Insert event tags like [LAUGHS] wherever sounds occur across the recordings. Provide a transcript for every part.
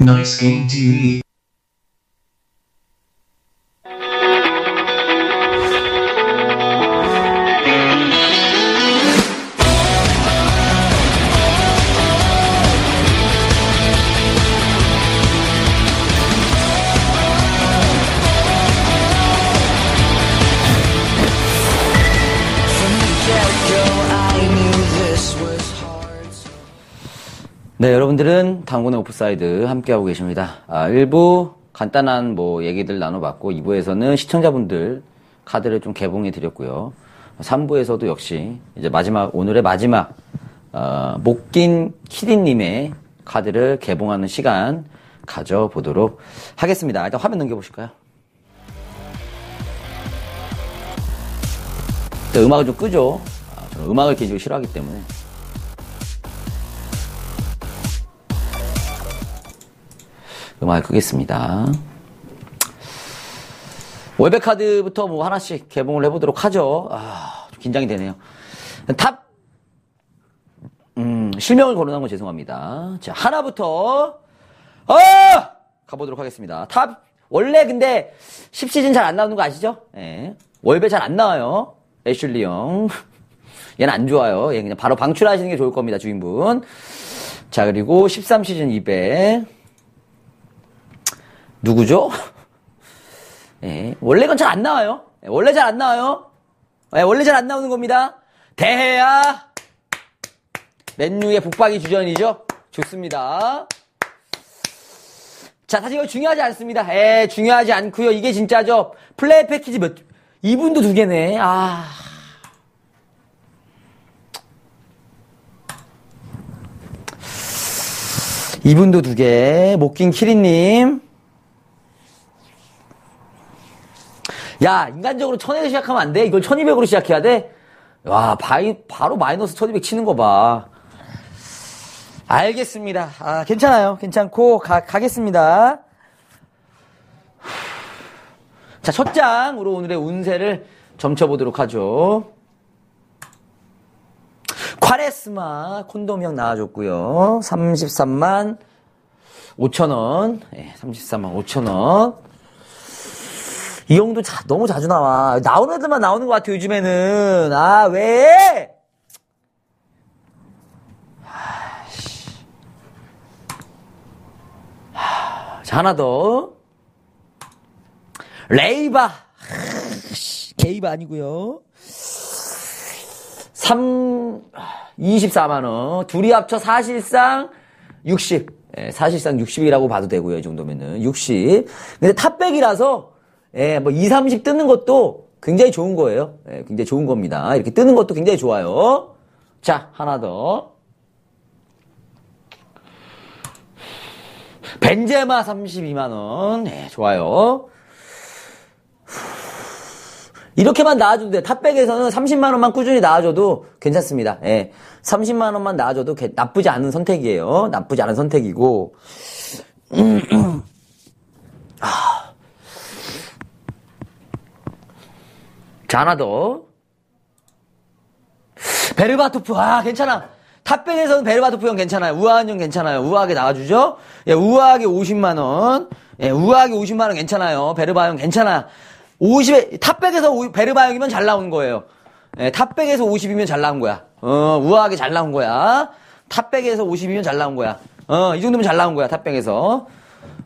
Nice Game TV. 네, 여러분들은 당군의 오프사이드 함께하고 계십니다. 아, 1부 간단한 뭐 얘기들 나눠봤고, 2부에서는 시청자분들 카드를 좀 개봉해 드렸고요. 3부에서도 역시 이제 마지막, 오늘의 마지막, 어, 목긴 키디님의 카드를 개봉하는 시간 가져보도록 하겠습니다. 일단 화면 넘겨보실까요? 일단 음악을 좀 끄죠. 아, 음악을 개인적으로 싫어하기 때문에. 음악을 끄겠습니다. 월백 카드부터 뭐 하나씩 개봉을 해보도록 하죠. 아, 좀 긴장이 되네요. 탑, 음, 실명을 거론한 건 죄송합니다. 자, 하나부터, 아! 가보도록 하겠습니다. 탑, 원래 근데 10시즌 잘 안 나오는 거 아시죠? 예. 월배 잘 안 나와요. 애슐리 형. [LAUGHS] 얘는 안 좋아요. 얘 그냥 바로 방출하시는 게 좋을 겁니다, 주인분. 자, 그리고 13시즌 200. 누구죠? [LAUGHS] 예, 원래 건 잘 안 나와요. 예, 원래 잘 안 나와요. 예, 원래 잘 안 나오는 겁니다. 대해야 맨유의 북박이 주전이죠. 좋습니다. 자, 사실 이거 중요하지 않습니다. 예, 중요하지 않고요. 이게 진짜죠. 플레이 패키지 몇 이분도 두 개네. 아. 이분도 두 개. 목긴 키리님. 야, 인간적으로 1000에서 시작하면 안 돼? 이걸 1200으로 시작해야 돼? 와, 바이, 바로 마이너스 1200 치는 거 봐. 알겠습니다. 아, 괜찮아요. 괜찮고, 가, 가겠습니다. 자, 첫 장으로 오늘의 운세를 점쳐보도록 하죠. 콰레스마 콘돔형 나와줬고요. 33만 5천원. 네, 33만 5천원. 이 형도 자, 너무 자주 나와. 나오는 애들만 나오는 것 같아, 요즘에는. 아, 왜? 하, 자, 하나 더. 레이바. 게이바 아니고요 3, 24만원. 둘이 합쳐 사실상 60. 예, 사실상 60이라고 봐도 되고요, 이 정도면은. 60. 근데 탑백이라서 예, 뭐 2, 30 뜨는 것도 굉장히 좋은 거예요. 예, 굉장히 좋은 겁니다. 이렇게 뜨는 것도 굉장히 좋아요. 자, 하나 더. 벤제마 32만원. 예, 좋아요. 이렇게만 나와줘도 돼. 탑백에서는 30만원만 꾸준히 나와줘도 괜찮습니다. 예. 30만원만 나와줘도 개- 나쁘지 않은 선택이에요. 나쁘지 않은 선택이고. [CLEARS THROAT] 자, 하나 더. 베르바토프, 아, 괜찮아. 탑백에서는 베르바토프 형 괜찮아요. 우아한 형 괜찮아요. 우아하게 나와주죠? 예, 우아하게 50만원. 예, 우아하게 50만원 괜찮아요. 베르바 형 괜찮아. 50에, 탑백에서 오- 베르바 형이면 잘 나온 거예요. 예, 탑백에서 50이면 잘 나온 거야. 어, 우아하게 잘 나온 거야. 탑백에서 50이면 잘 나온 거야. 어, 이 정도면 잘 나온 거야, 탑백에서.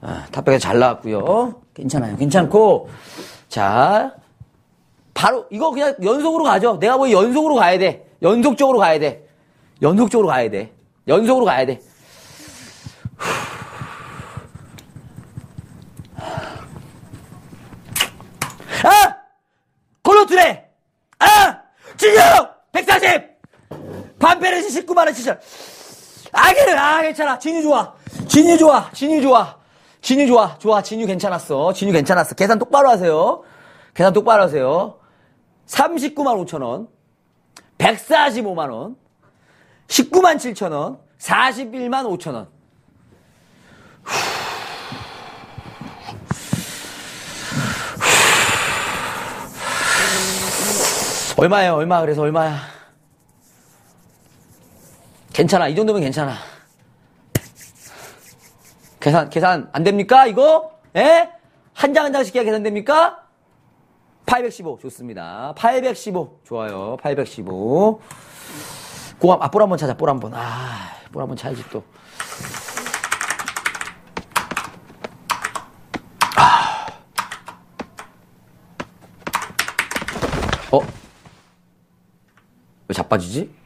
아, 탑백에서 잘 나왔고요 괜찮아요. 괜찮고. 자, 바로 이거 그냥 연속으로 가죠. 내가 뭐 연속으로 가야 돼. 연속적으로 가야 돼. 연속적으로 가야 돼. 연속으로 가야 돼. 아! 콜로트레! 아! 진영! 140! 반페르시 19만원 치자. 아, 괜 아, 괜찮아. 진유 좋아. 진유 좋아. 진유 좋아. 진유 좋아. 좋아. 진유 괜찮았어. 진유 괜찮았어. 계산 똑바로 하세요. 계산 똑바로 하세요. 39만 5천 원. 145만 원. 19만 7천 원. 41만 5천 원. 얼마예요? 얼마? 그래서 얼마야? 괜찮아. 이 정도면 괜찮아. 계산, 계산 안 됩니까? 이거? 예? 한장 한 장씩 계산됩니까? 815 좋습니다. 815 좋아요. 815. 고감 아, 볼 한번 찾아. 볼 한번. 아, 볼 한번 찾지 또. 아. 어? 왜 자빠지지?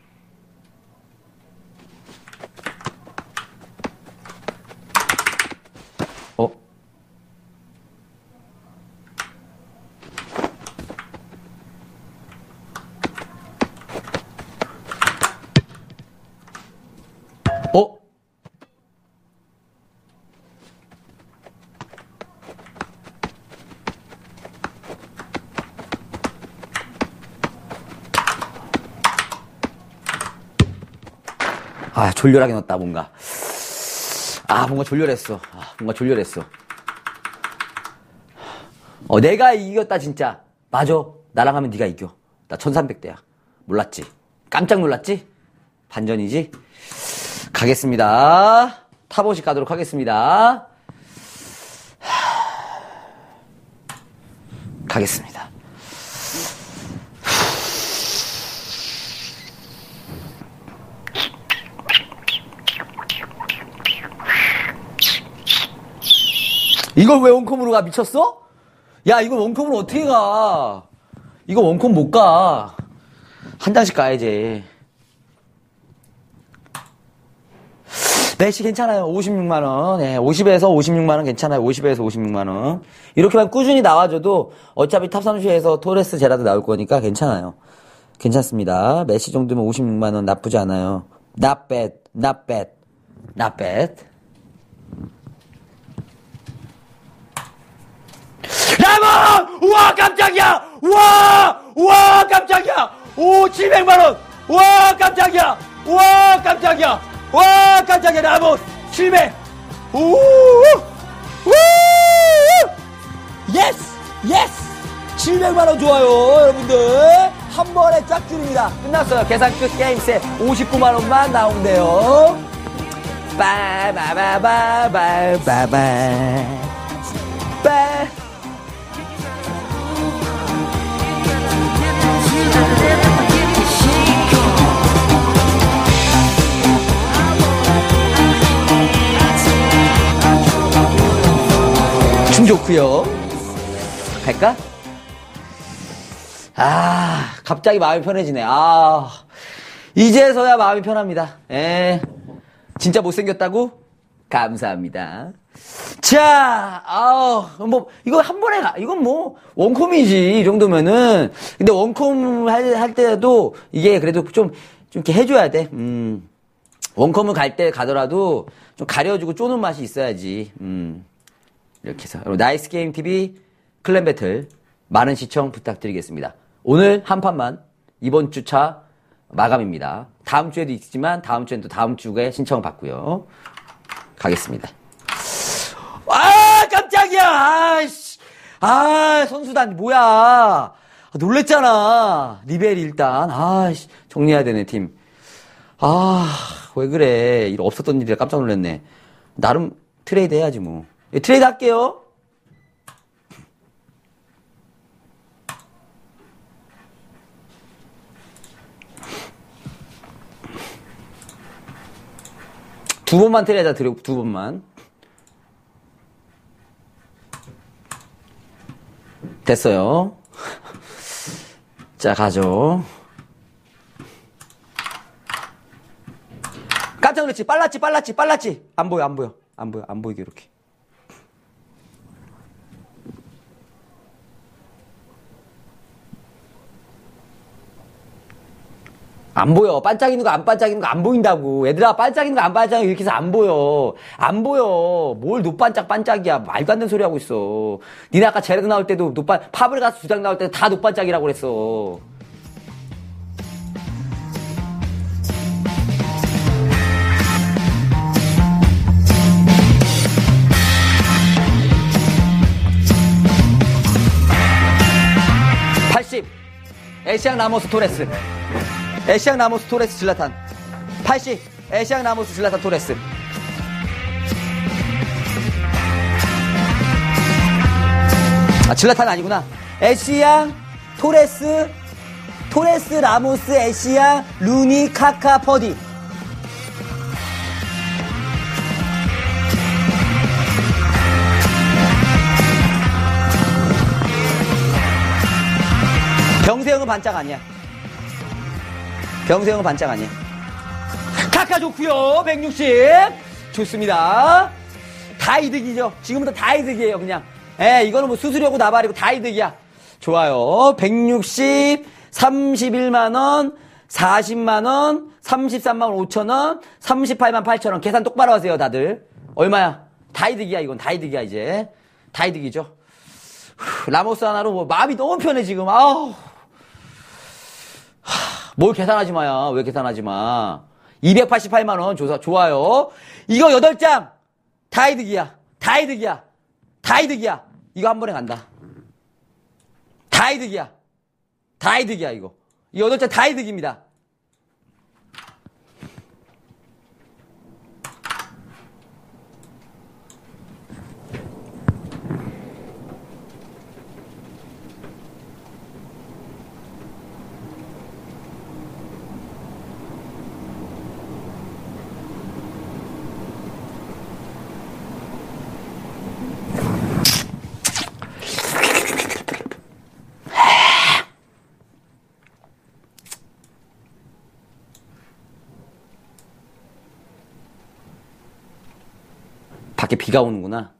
아, 졸렬하게 넣었다, 뭔가. 아, 뭔가 졸렬했어. 아, 뭔가 졸렬했어. 어, 내가 이겼다, 진짜. 맞아. 나랑 하면 네가 이겨. 나 1300대야. 몰랐지? 깜짝 놀랐지? 반전이지? 가겠습니다. 타보식 가도록 하겠습니다. 가겠습니다. 이걸 왜 원컴으로 가? 미쳤어? 야, 이걸 원컴으로 어떻게 가? 이거 원컴 못 가. 한 장씩 가야지. 매시 괜찮아요. 56만원. 네, 50에서 56만원 괜찮아요. 50에서 56만원. 이렇게만 꾸준히 나와줘도 어차피 탑3주에서 토레스 제라도 나올 거니까 괜찮아요. 괜찮습니다. 매시 정도면 56만원 나쁘지 않아요. Not bad. Not bad. Not bad. 라몬! 우와, 깜짝이야! 우와! 우와, 깜짝이야! 오, 700만원! 우와, 깜짝이야! 우와, 깜짝이야! 와, 깜짝이야, 라몬! 700! 오! 우! 예스! 예스! 700만원 좋아요, 여러분들. 한 번에 짝줄입니다. 끝났어요. 계산 끝 게임세 59만원만 나온대요. 빠바바바바바바. 빠. 좋고요. 갈까? 아, 갑자기 마음이 편해지네. 아, 이제서야 마음이 편합니다. 예. 진짜 못생겼다고? 감사합니다. 자, 아, 뭐, 이거 한 번에 가, 이건 뭐, 원콤이지, 이 정도면은. 근데 원콤 할, 할 때도, 이게 그래도 좀, 좀 이렇게 해줘야 돼. 음. 원컴을 갈 때 가더라도, 좀 가려주고 쪼는 맛이 있어야지. 음. 이렇게 해서. 여러분, 나이스 게임 TV 클랜 배틀, 많은 시청 부탁드리겠습니다. 오늘 한 판만, 이번 주차 마감입니다. 다음 주에도 있지만, 다음 주엔 또 다음 주에 신청을 받고요. 가겠습니다. 아, 깜짝이야! 아이씨. 아, 선수단, 뭐야. 아, 놀랬잖아. 리벨이 일단. 아이씨. 정리해야 되네, 팀. 아, 왜 그래. 일 없었던 일이라 깜짝 놀랐네. 나름 트레이드 해야지, 뭐. 예, 트레이드 할게요. 두 번만 트레이드 하자, 두 번만. 됐어요. [LAUGHS] 자, 가죠. 깜짝 놀랐지? 빨랐지? 빨랐지? 빨랐지? 안 보여, 안 보여. 안 보여, 안 보이게, 이렇게. 안 보여. 반짝이는 거 안 반짝이는 거 안 보인다고. 얘들아, 반짝이는 거 안 반짝이는 거 이렇게 해서 안 보여. 안 보여. 뭘 노반짝 반짝이야. 말도 안 되는 소리 하고 있어. 니네 아까 제레드 나올 때도 노반, 파블 가스 두장 나올 때다 노반짝이라고 그랬어. 팔십 에시앙 라모스 토레스. 에시앙 라모스 토레스 질라탄. 80 에시앙 라모스 질라탄 토레스. 아 질라탄 아니구나. 에시앙 토레스 토레스 라모스 에시앙 루니 카카 퍼디. 경세형은 반짝 아니야. 병세형은 반짝 아니야. 카카 좋고요 160. 좋습니다. 다 이득이죠. 지금부터 다 이득이에요, 그냥. 예, 이거는 뭐 수수료고 나발이고 다 이득이야. 좋아요. 160, 31만원, 40만원, 33만 5천원, 38만 8천원. 계산 똑바로 하세요, 다들. 얼마야? 다 이득이야, 이건. 다 이득이야, 이제. 다 이득이죠. 후, 라모스 하나로 뭐 마음이 너무 편해, 지금. 아우. 하, 뭘 계산하지 마야. 왜 계산하지 마. 288만원 조사, 좋아요. 이거 8장. 다 이득이야. 다 이득이야. 다 이득이야. 이거 한 번에 간다. 다 이득이야. 다 이득이야, 이거. 이 8장 다 이득입니다. 밖에 비가 오는구나.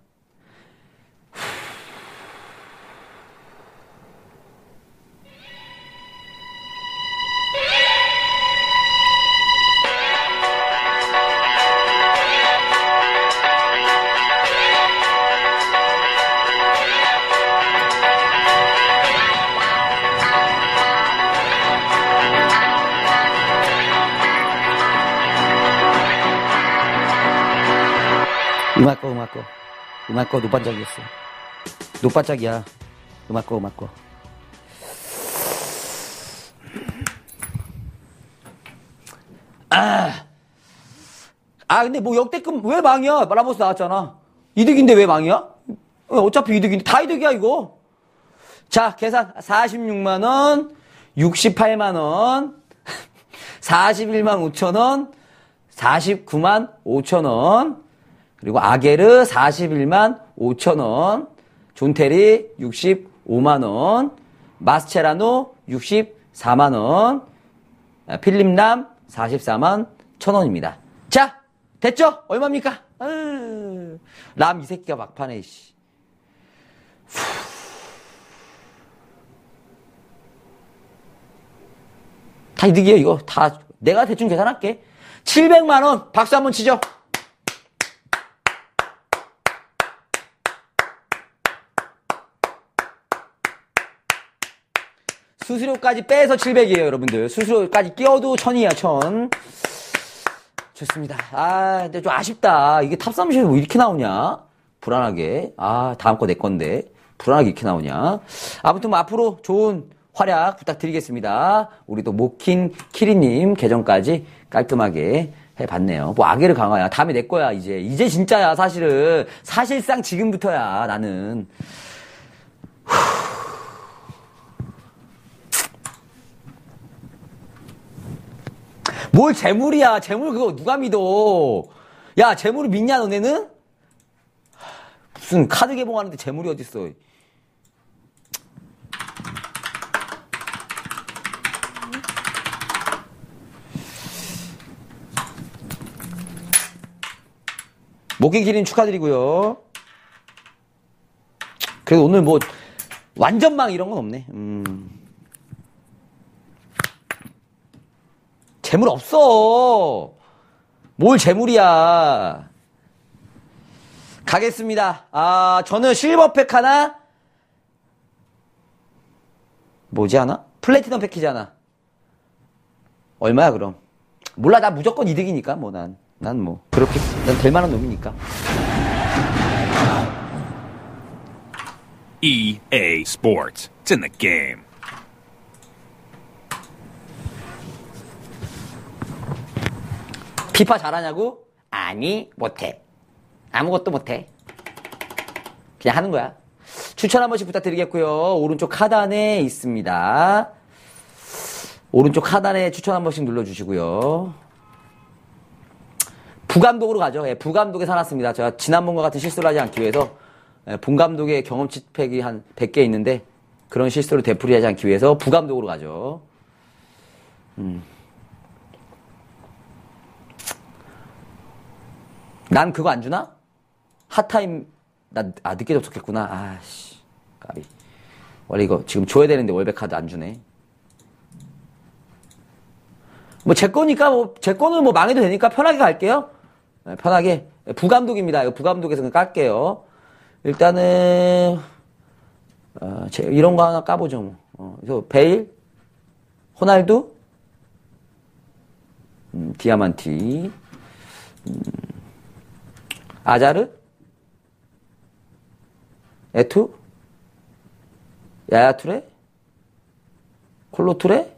음악 거, 음악 거. 음악 거 노반짝이었어. 노반짝이야. 음악 거, 음악 거. 아. 아, 근데 뭐 역대급 왜 망이야? 라모스 나왔잖아. 이득인데 왜 망이야? 어, 어차피 이득인데 다 이득이야, 이거. 자, 계산. 46만원, 68만원, 41만 5천원, 49만 5천원, 그리고 아게르 41만 5천원, 존테리 65만원, 마스체라노 64만원, 필립남 44만 1천원입니다. 자, 됐죠? 얼마입니까? 람 이 새끼가 막판에, 씨. 다 이득이에요, 이거. 다, 내가 대충 계산할게. 700만원, 박수 한번 치죠. 수수료까지 빼서 700이에요, 여러분들. 수수료까지 끼워도 1000이야, 1000. 좋습니다. 아, 근데 좀 아쉽다. 이게 탑30에서 뭐 이렇게 나오냐? 불안하게. 아, 다음 거 내 건데. 불안하게 이렇게 나오냐? 아무튼 뭐 앞으로 좋은 활약 부탁드리겠습니다. 우리 또 모킨 키리님 계정까지 깔끔하게 해봤네요. 뭐 아게를 강화야. 다음에 내 거야, 이제. 이제 진짜야, 사실은. 사실상 지금부터야, 나는. 뭘 재물이야. 재물 그거 누가 믿어. 야, 재물을 믿냐, 너네는? 무슨 카드 개봉하는데 재물이 어딨어. 목긴 기린 축하드리고요. 그래도 오늘 뭐 완전망 이런 건 없네. 음. 재물 없어. 뭘 재물이야. 가겠습니다. 아, 저는 실버팩 하나. 뭐지 하나? 플래티넘 패키지 하나. 얼마야 그럼? 몰라 나 무조건 이득이니까 뭐 난. 난 뭐 그렇게 난 될 만한 놈이니까. EA Sports. It's in the game. 피파 잘하냐고? 아니 못해. 아무것도 못해. 그냥 하는 거야. 추천 한 번씩 부탁드리겠고요. 오른쪽 하단에 있습니다. 오른쪽 하단에 추천 한 번씩 눌러주시고요. 부감독으로 가죠. 예, 부감독에 사놨습니다. 제가 지난번과 같은 실수를 하지 않기 위해서 예, 본 감독의 경험치 팩이 한 100개 있는데 그런 실수를 되풀이하지 않기 위해서 부감독으로 가죠. 음. 난 그거 안 주나? 핫타임 나아 늦게 접속했구나. 아씨 까비. 원래 이거 지금 줘야 되는데 월백 카드 안 주네. 뭐 제 거니까 뭐 제 거는 뭐 망해도 되니까 편하게 갈게요. 네, 편하게 부감독입니다. 이거 부감독에서 그냥 깔게요. 일단은 어, 제, 이런 거 하나 까보죠. 뭐. 어, 그래서 베일, 호날두, 음, 디아만티, 음, 아자르, 에투, 야야투레, 콜로투레,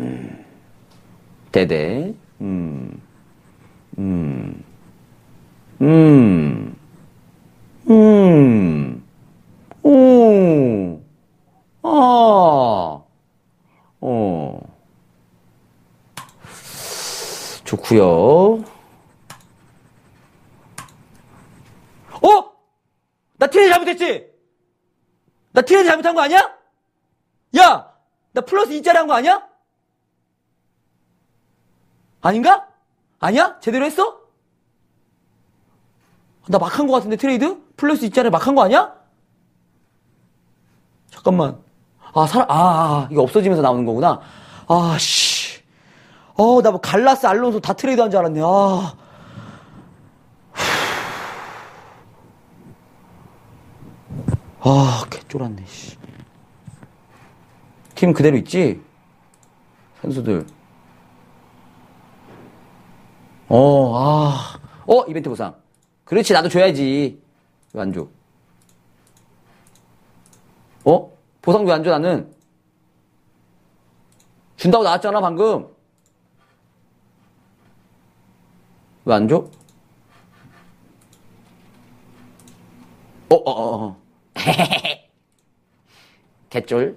음, 데데, 음, 음, 음, 음, 오, 아, 어, 좋구요. 어? 나 트레이 잘못했지? 나 트레이 잘못한 거 아니야? 야! 나 플러스 2짜리 한 거 아니야? 아닌가? 아니야? 제대로 했어? 나 막 한 거 같은데 트레이드? 플러스 2짜리 막 한 거 아니야? 잠깐만. 아, 사람, 아, 아, 이거 없어지면서 나오는 거구나. 아, 씨. 어, 나 뭐 갈라스, 알론소 다 트레이드 한 줄 알았네. 아. 아, 개 쫄았네, 씨. 팀 그대로 있지? 선수들. 어, 아. 어, 이벤트 보상. 그렇지, 나도 줘야지. 왜 안 줘? 어? 보상 왜안 줘, 나는? 준다고 나왔잖아, 방금. 왜 안 줘? 어, 어, 어, 어. [LAUGHS] 개쫄.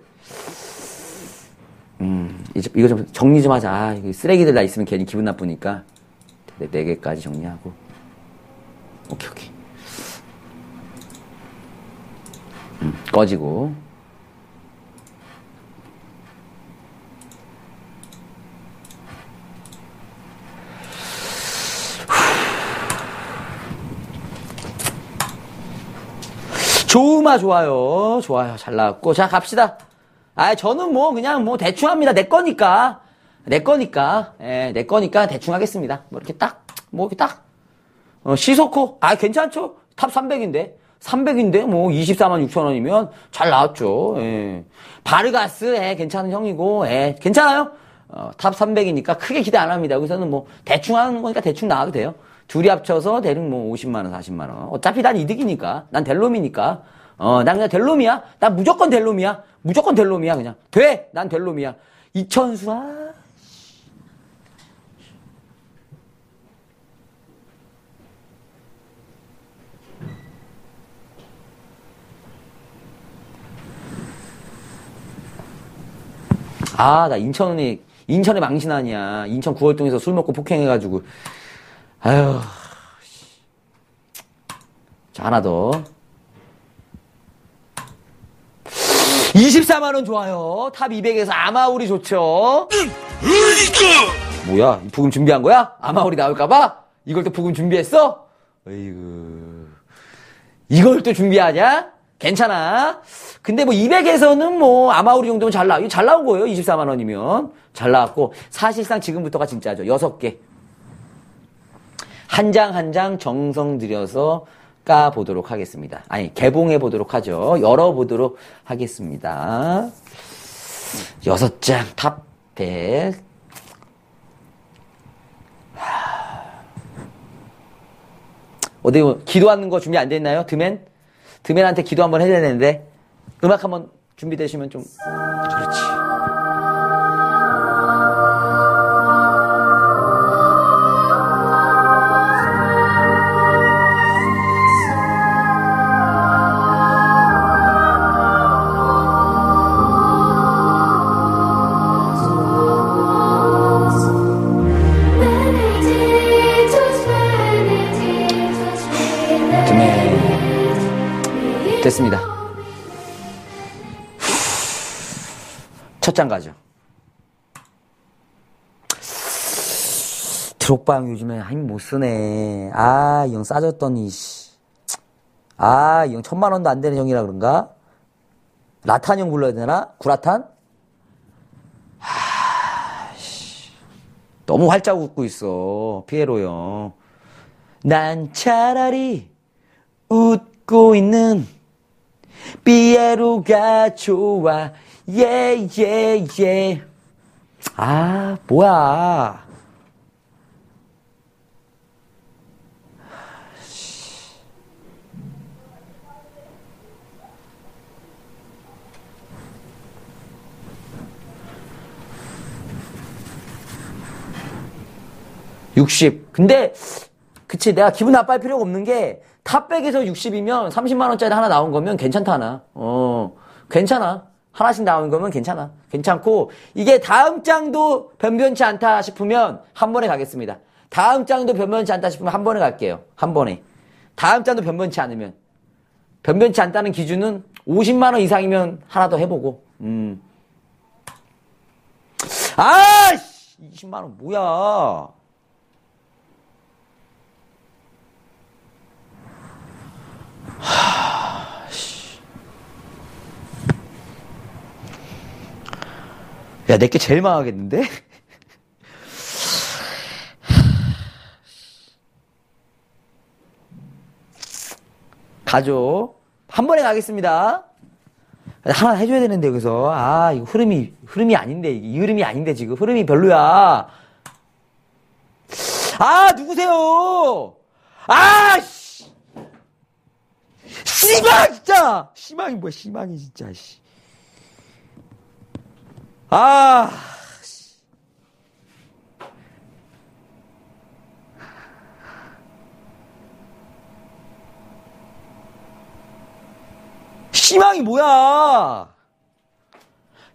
음, 이거 좀 정리 좀 하자. 아, 쓰레기들 다 있으면 괜히 기분 나쁘니까. 네, 네 개까지 정리하고. 오케이, 오케이. 음, 꺼지고. 좋으마 좋아요. 좋아요. 잘 나왔고. 자, 갑시다. 아, 저는 뭐 그냥 뭐 대충 합니다. 내 거니까. 내 거니까. 예, 내 거니까 대충 하겠습니다. 뭐 이렇게 딱, 뭐 이렇게 딱. 어, 시소코. 아, 괜찮죠? 탑 300인데. 300인데 뭐 24만 6천 원이면 잘 나왔죠. 예. 바르가스, 예, 괜찮은 형이고, 예, 괜찮아요. 어, 탑 300이니까 크게 기대 안 합니다. 여기서는 뭐 대충 하는 거니까 대충 나와도 돼요. 둘이 합쳐서 대략 뭐 50만 원, 40만 원. 어차피 난 이득이니까. 난 델롬이니까. 어, 난 그냥 델롬이야. 난 무조건 델롬이야. 무조건 델롬이야, 그냥. 돼! 난 델롬이야. 이천수, 아. 아, 나 인천에, 인천에 망신 아니야. 인천 구월동에서 술 먹고 폭행해가지고. 아유. 자, 하나 더. 24만원 좋아요. 탑 200에서 아마울이 좋죠. 뭐야? 부금 준비한 거야? 아마울이 나올까봐? 이걸 또 부금 준비했어? 어이구. 이걸 또 준비하냐? 괜찮아. 근데 뭐 200에서는 뭐 아마우리 정도면 잘 나, 이거 잘 나온 거예요. 24만 원이면. 잘 나왔고. 사실상 지금부터가 진짜죠. 6개. 한 장 한 장 정성 들여서 까 보도록 하겠습니다. 아니, 개봉해 보도록 하죠. 열어 보도록 하겠습니다. 여섯 장, 탑 100. 어디 기도하는 거 준비 안 됐나요? 드맨? 드맨한테 기도 한번 해야 되는데. 음악 한번 준비되시면 좀. 됐습니다. 첫 장 가죠. 드록바 형 요즘에 힘 못 쓰네. 아, 이 형 싸졌더니, 씨. 아, 이 형 천만 원도 안 되는 형이라 그런가? 라탄 형 불러야 되나? 구라탄? 너무 활짝 웃고 있어. 피에로 형. 난 차라리 웃고 있는 피에로가 좋아. 예, 예, 예. 아, 뭐야. 60. 근데 그치 내가 기분 나빠할 필요가 없는 게 탑백에서 60이면 30만 원짜리 하나 나온 거면 괜찮다 하나. 어. 괜찮아. 하나씩 나오는 거면 괜찮아. 괜찮고 이게 다음 장도 변변치 않다 싶으면 한 번에 가겠습니다. 다음 장도 변변치 않다 싶으면 한 번에 갈게요. 한 번에. 다음 장도 변변치 않으면 변변치 않다는 기준은 50만 원 이상이면 하나 더 해보고. 음. 아, 20만 원 뭐야? 야, 내게 제일 망하겠는데? [LAUGHS] 가죠. 한 번에 가겠습니다. 하나 해줘야 되는데, 여기서. 아, 이거 흐름이, 흐름이 아닌데, 이 흐름이 아닌데, 지금. 흐름이 별로야. 아, 누구세요? 아, 씨! 씨망, 진짜! 씨망이 뭐야, 씨망이 진짜, 씨. 아, 씨. 희망이 뭐야?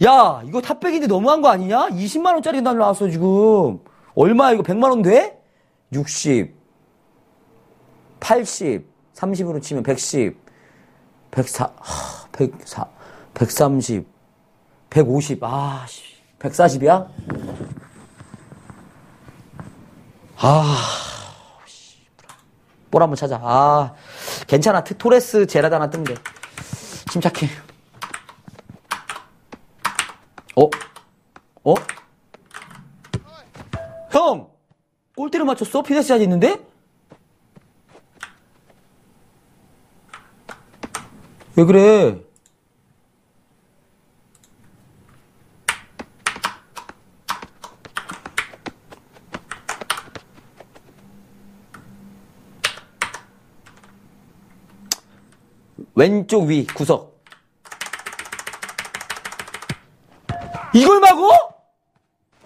야, 이거 탑백인데 너무한 거 아니냐? 20만원짜리 날라왔어, 지금. 얼마야, 이거 100만원 돼? 60, 80, 30으로 치면 110, 104, 104, 130, 150, 아, 씨, 140이야? 아, 씨. 볼 한번 찾아. 아, 괜찮아. 트- 토레스 제라드 하나 뜨면 돼. 침착해. 어? 어? 형! 골대를 맞췄어? 피데스까지 있는데? 왜 그래? 왼쪽 위 구석. 이걸 막어?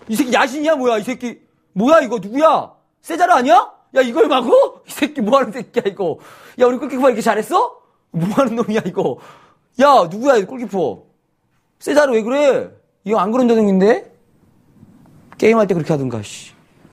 이 새끼 야신이야 뭐야 이 새끼 뭐야 이거 누구야? 세자르 아니야? 야 이걸 막어? [LAUGHS] 이 새끼 뭐하는 새끼야 이거 야 우리 골키퍼 이렇게 잘했어? 뭐하는 놈이야 이거 야 누구야 이 골키퍼 세자르 왜 그래? 이거 안 그런 자동인데? 게임할 때 그렇게 하던가 씨.